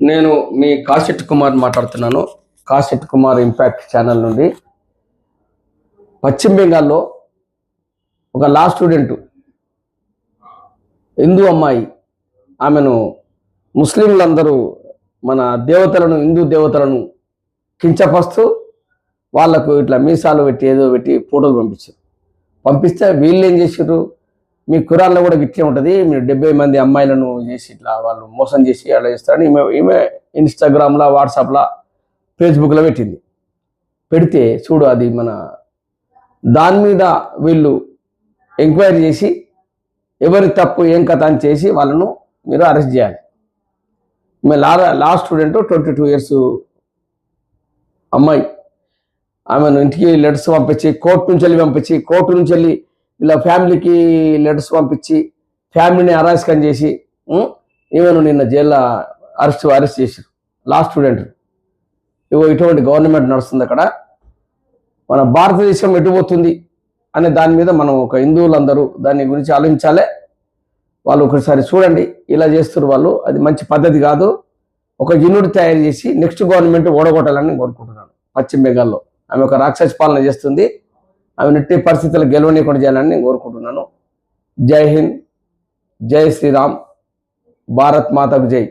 నేను మీ కాశెట్ కుమార్ మాట్లాడుతున్నాను. కాశెట్ Kumar impact channel నుండి. పశ్చిమ బెంగాల్లో ఒక లా స్టూడెంట్ హిందూ అమ్మాయి ఆమెను ముస్లింలందరూ మన దేవతలను హిందూ దేవతలను కించపరుస్తూ వాళ్ళకు ఇట్లా మీసాలు పెట్టి ఏదో పెట్టి ఫోటోలు పంపించారు. పంపిస్తే వీళ్ళు ఏం చేసారు మీ కురాల్లో కూడా ఇట్లే ఉంటుంది. మీరు డెబ్బై మంది అమ్మాయిలను చేసి ఇట్లా వాళ్ళు మోసం చేసి అలా చేస్తారని ఈమె ఈమె ఇన్స్టాగ్రామ్లో వాట్సాప్లో ఫేస్బుక్లో పెట్టింది. పెడితే చూడు అది మన దాని మీద వీళ్ళు ఎంక్వైరీ చేసి ఎవరి తప్పు ఏం కథ అని చేసి వాళ్ళను మీరు అరెస్ట్ చేయాలి. ఈమె law law student twenty two years అమ్మాయి. ఆమెను ఇంటికి లెటర్స్ పంపించి కోర్టు నుంచి వెళ్ళి పంపించి కోర్టు నుంచి వెళ్ళి ఇలా ఫ్యామిలీకి లెటర్స్ పంపించి ఫ్యామిలీని అరాస్కం చేసి ఈమెను నిన్న జైల్లో అరెస్ట్ అరెస్ట్ చేశారు. Law student. ఇగో ఇటువంటి గవర్నమెంట్ నడుస్తుంది అక్కడ. మన భారతదేశం ఎటుపోతుంది అనే దాని మీద మనం ఒక హిందువులందరూ దాని గురించి ఆలోచించాలి. వాళ్ళు ఒకసారి చూడండి ఇలా చేస్తున్నారు వాళ్ళు. అది మంచి పద్ధతి కాదు. ఒక యూనిట్ తయారు చేసి నెక్స్ట్ గవర్నమెంట్ ఓడగొట్టాలని కోరుకుంటున్నాను. పశ్చిమ బెంగాల్లో. ఆమె ఒక రాక్షస పాలన చేస్తుంది. ఆమె నెట్టి పరిస్థితులు గెలవనీయకుండా చేయాలని నేను కోరుకుంటున్నాను. జై హింద్ జై శ్రీరామ్ భారత్ మాతకు జై.